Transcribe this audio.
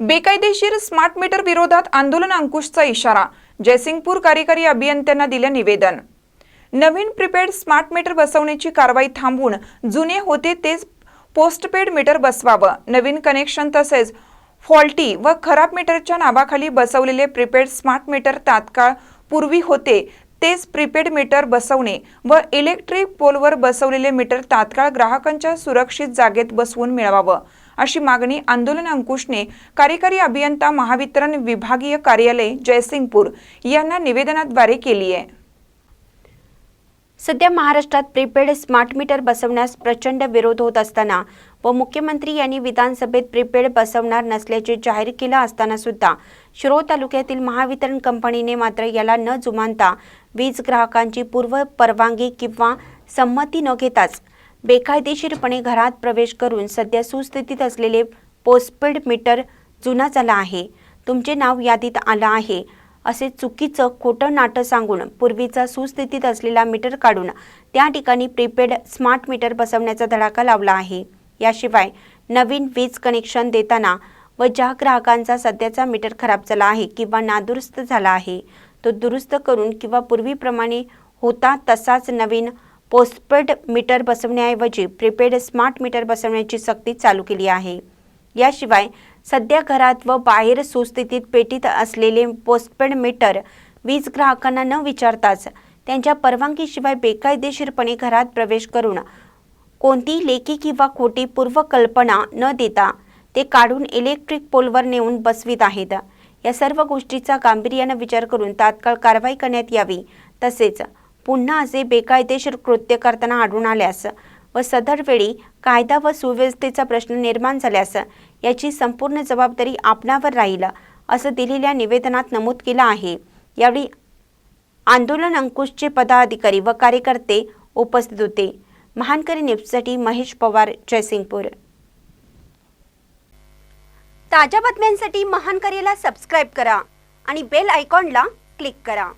बेकायदेशीर smart meter विरोधात आंदोलन अंकुशचा इशारा जयसिंगपूर कार्यकारी अभियंत्यांना दिलं निवेदन. नवीन प्रीपेड स्मार्ट मीटर बसवण्याची कारवाई थांबवून जुने होते तेच पोस्टपेड मीटर बसवावं. नवीन कनेक्शन तसेच फॉल्टी व खराब मीटरच्या नावाखाली बसवलेले प्रीपेड स्मार्ट मीटर तात्काळ पूर्वी होते तेच प्रीपेड मीटर बसवणे व इलेक्ट्रिक पोलवर बसवलेले मीटर तात्काळ ग्राहकांच्या सुरक्षित जागेत बसवून मिळवावं अशी मागणी आंदोलन अंकुशने कार्यकारी अभियंता महावितरण विभागीय कार्यालय जयसिंगपूर यांना निवेदनाद्वारे केली आहे. सध्या महाराष्ट्रात प्रीपेड स्मार्ट मीटर बसवण्यास प्रचंड विरोध होत असताना व मुख्यमंत्री यांनी विधानसभेत प्रीपेड बसवणार नसल्याचे जाहीर केलं असताना सुद्धा शिरोळ तालुक्यातील महावितरण कंपनीने मात्र याला न जुमानता वीज ग्राहकांची पूर्व परवानगी किंवा संमती न घेताच बेकायदेशीरपणे घरात प्रवेश करून सध्या सुस्थितीत असलेले पोस्टपेड मीटर जुना झाला आहे. तुमचे नाव यादीत आलं आहे. असे चुकीचं खोटं नाटं सांगून पूर्वीचा सुस्थितीत असलेला मीटर काढून त्या ठिकाणी प्रीपेड स्मार्ट मीटर बसवण्याचा धडाका लावला आहे. याशिवाय नवीन वीज कनेक्शन देताना व ज्या ग्राहकांचा सध्याचा मीटर खराब झाला आहे किंवा नादुरुस्त झाला आहे. तो दुरुस्त करून किंवा पूर्वीप्रमाणे होता तसाच नवीन पोस्टपेड मीटर बसवण्याऐवजी प्रीपेड स्मार्ट मीटर बसवण्याची सक्ती चालू केली आहे. याशिवाय सध्या घरात व बाहेर सुस्थितीत पेटीत असलेले पोस्टपेड मीटर वीज ग्राहकांना न विचारताच त्यांच्या परवानगीशिवाय बेकायदेशीरपणे घरात प्रवेश करून कोणतीही लेखी किंवा खोटी पूर्वकल्पना न देता ते काढून इलेक्ट्रिक पोलवर नेऊन बसवित आहेत. या सर्व गोष्टीचा गांभीर्यानं विचार करून तात्काळ कारवाई करण्यात यावी. तसेच पुन्हा असे बेकायदेशीर कृत्य करताना आढळून आल्यास व सदर वेळी कायदा व सुव्यवस्थेचा प्रश्न निर्माण झाल्यास याची संपूर्ण जबाबदारी आपणावर राहील असं दिलेल्या निवेदनात नमूद केलं आहे. यावेळी आंदोलन अंकुशचे पदाधिकारी व कार्यकर्ते उपस्थित होते. महानकरी न्यूजसाठी महेश पवार जयसिंगपूर. ताज्या बातम्यांसाठी महानकरीला सबस्क्राईब करा आणि बेल आयकॉनला क्लिक करा.